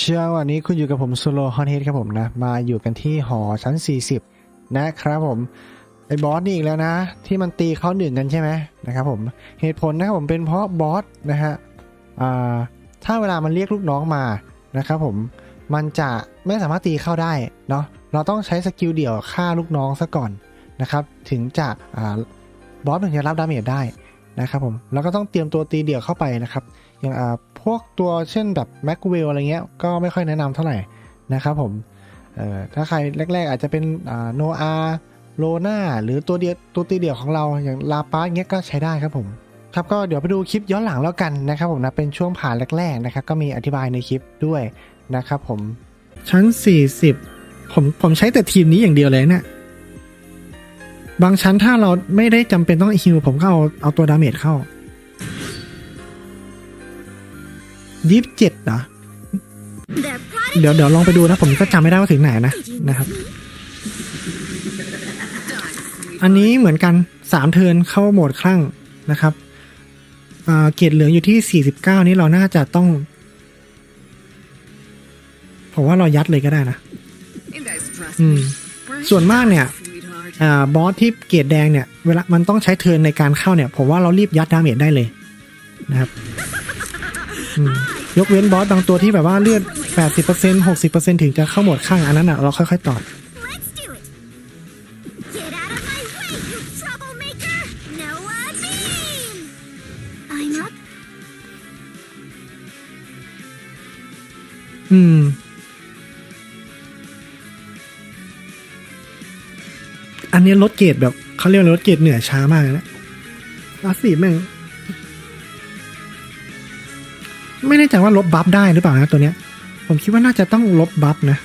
เช้าวันนี้คุณอยู่กับผมโซโลฮอนเฮดครับผมนะ มาอยู่กันที่หอชั้น 40 นะครับผมไอ้บอสนี่อีกแล้วนะ ที่มันตีเขาหนึ่งกันใช่ไหมนะครับผมเหตุผลนะครับผมเป็นเพราะบอสนะฮะอ่าถ้าเวลามันเรียกลูกน้องมานะครับผมมันจะไม่สามารถตีเข้าได้เนาะเราต้องใช้สกิลเดี่ยวฆ่าลูกน้องซะก่อนนะครับถึงจะอ่าบอสถึงจะรับดาเมจได้ นะครับผมแล้วก็ต้องเตรียมตัวตีเดี่ยวเข้าไปนะครับ อย่างอ่าพวกตัวเช่นแบบแม็กเวลอะไรเงี้ยก็ไม่ค่อยแนะนำเท่าไหร่นะครับผมเอ่อถ้าใครแรก ๆ อาจจะเป็นโนอาโลนาหรือตัวเดียวตัวตีเดี่ยวของเราอย่างลาปาเงี้ยก็ใช้ได้ครับผมครับก็เดี๋ยวไปดูคลิปย้อนหลังแล้วกันนะครับผมนะเป็นช่วงผ่านแรก ๆนะครับ ก็มีอธิบายในคลิปด้วยนะครับผมชั้น 40 ผมผมใช้แต่ทีมนี้อย่างเดียวเลยเนี่ย บางชั้นถ้าเราไม่ได้จำเป็นต้องฮิวผมก็เอาเอาตัวดาเมจเข้ายี่สิบเจ็ดเหรอเดี๋ยวเดี๋ยวลองไปดูนะ ผมก็จำไม่ได้ว่าถึงไหนนะนะครับ อันนี้เหมือนกันสามเทินเข้าโหมดคลั่งนะครับอ่าเกรดเหลืองอยู่ที่สี่สิบเก้านี้เราน่าจะต้อง ผมว่าเรายัดเลยก็ได้นะอืมส่วนมากเนี่ย บอสที่เกรดแดงเนี่ยเวลามันต้องใช้เทิร์นในการเข้าเนี่ย ผมว่าเรารีบยัดดาเมจได้เลยนะครับอืมยกเว้นบอสบางตัวที่แบบว่าเลือด 80% 60%ถึงจะเข้าโหมดข้างอันนั้นอะเราค่อยๆต่อ Let's do it. นนี้ลดเกรดแบบเขาเรียกว่าลดเกรดเหนือช้ามากเลยนะอาสีแม่งไม่แน่ใจว่าลบบัฟได้หรือเปล่านะตัวเนี้ย ผมคิดว่าน่าจะต้องลบบัฟนะ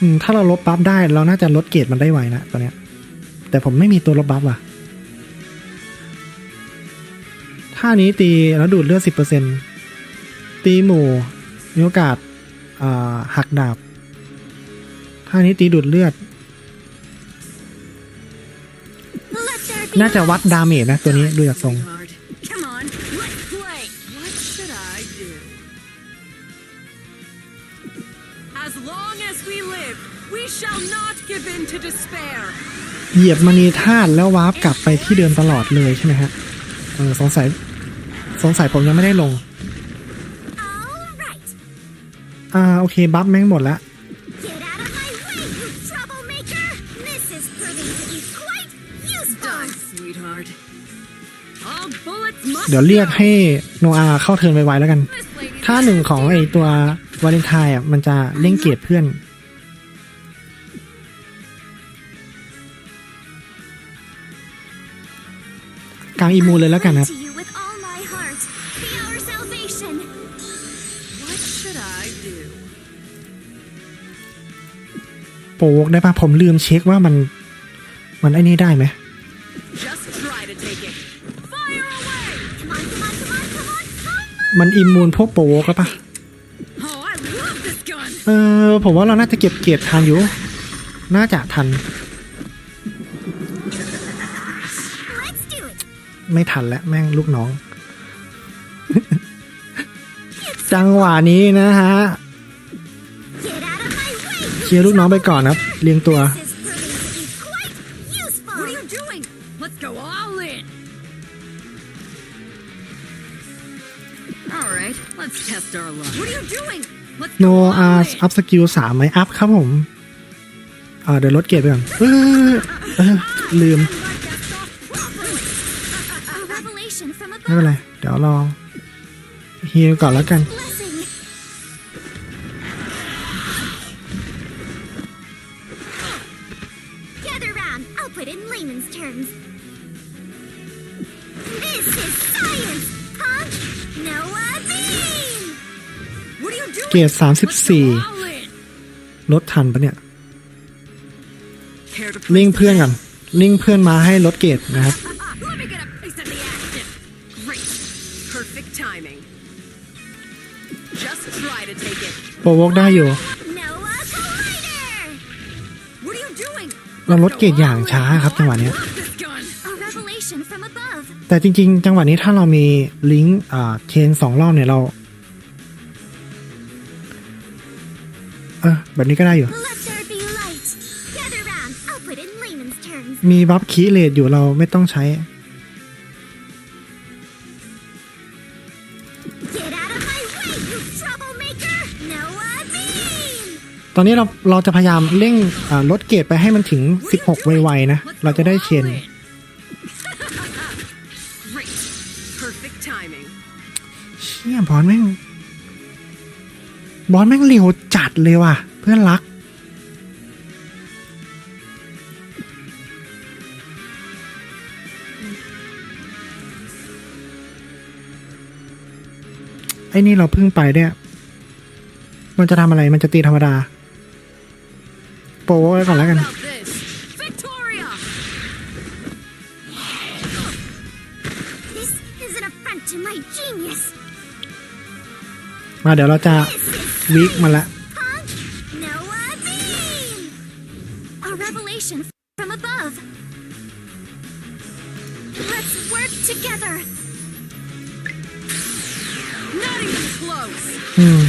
อืมถ้าเราลบบัฟได้เราน่าจะลดเกรดมันได้ไวนะตัวเนี้ย แต่ผมไม่มีตัวลบบัฟว่ะท่านี้ตีแล้วดูดเลือดสิบเปอร์เซ็นตีหมู่มีโอกาสอ่าหักดาบท่านี้ตีดูดเลือด น่าจะวัดดาเมจนะตัวนี้ดูจากทรง Sweetheart. Come on, let's play. What should I do? As long as we live, we shall not give in to despair. เหยียบมณีธาตุแล้ววาร์ปกลับไปที่เดิมตลอดเลยใช่ไหมฮะเออสงสัยสงสัยผมยังไม่ได้ลง All right. อ่าโอเค บัฟแม่งหมดแล้ว เดี๋ยวเรียก go. ให้โนอาเข้าเทิร์นไวๆแล้วกัน This lady ท่าหนึ่งของไอตัววาเลนไทน์อะมันจะเล่งเกียรติเพื่อน กลางอีมูเลยแล้วกันครับ To you with all my heart. Be our salvation. What should I do? โปรวกได้ปะผมลืมเช็คว่ามัน มันไอ้นี่ได้ไหม Just try to take it. Fire away! มันอิมมูนพวกโปรวกแล้วปะเออผมว่าเราน่าจะเก็บเกียรติทันอยู่ น่าจะทัน ไม่ทันแล้วแม่งลูกน้อง จังหวะนี้นะฮะเคลียร์ลูกน้องไปก่อนครับ เรียงตัว โน go อา all ร์ in. อัพสกิลสามไหมอัพครับผมอ่าเดี๋ยวลดเกียรติไปก่อนลืม ไม่เป็นไร เดี๋ยวรอฮีลก่อนแล้วกัน เกียรติสามสิบ Let's สี่ go all in. ลดทันปะเนี่ย Care to ลิง place ก์เพื่อนกันลิงก์เพื่อนมาให้ลดเกรดนะครับ the- Let me get a piece of the action. Great. Perfect timing. Just try to take it. โปรวกได้อยู่ Noah Collider! What are you doing? เราลดเกรดอย่างช้าครับจังหวะเนี้ย Love this gun. A revelation from above. แต่จริง ๆ จังหวะนี้ถ้าเรามีลิงก์อ่าเชนสองรอบเนี่ยเรา เออแบบนี้ก็ได้อยู่ Let there be light. Gather round. I'll put it in layman's terms. มีบัฟคีเลดอยู่เราไม่ต้องใช้ Get out of my way, you troublemaker! Noah Beam! ตอนนี้เราเราจะพยายามเร่งอ่าลดเกรดไปให้มันถึง 16 ไวๆนะ เราจะได้เชน Great. Perfect timing. เชี่ยบอสแม่ง บอสแม่งเร็วจัดเลยว่ะ เพื่อนรัก ไอ้นี่เราเพิ่งไปเนี่ย มันจะทำอะไรมันจะตีธรรมดา โปรไว้ก่อนแล้วกัน How about this? Victoria! This is an affront to my genius. มาเดี๋ยวเราจะ This is วีคมันละ punk Noah Beam! A revelation from above. Let's work together. Not even close. อืม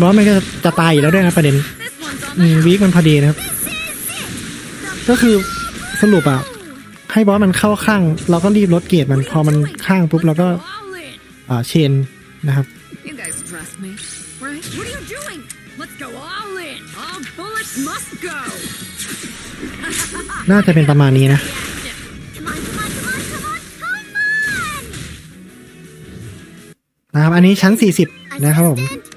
บอสมันก็จะจะตายอยู่แล้วด้วยนะประเด็น This one's on อื the มวีคมันพอดีนะครับ This is it. ก็คือสรุปอะให้บอสมันเข้าข้าง เราก็รีบลดเกรดมันพอมันข้างปุ๊บเราก็ all in. อ่าเชนนะครับ You guys trust me, right? What are you doing? Let's go all in. All bullets must go. น่าจะเป็นประมาณนี้นะ Come on, come on, come on, come on, come on! นะครับ อันนี้ชั้น 40 นะครับผม Assistant,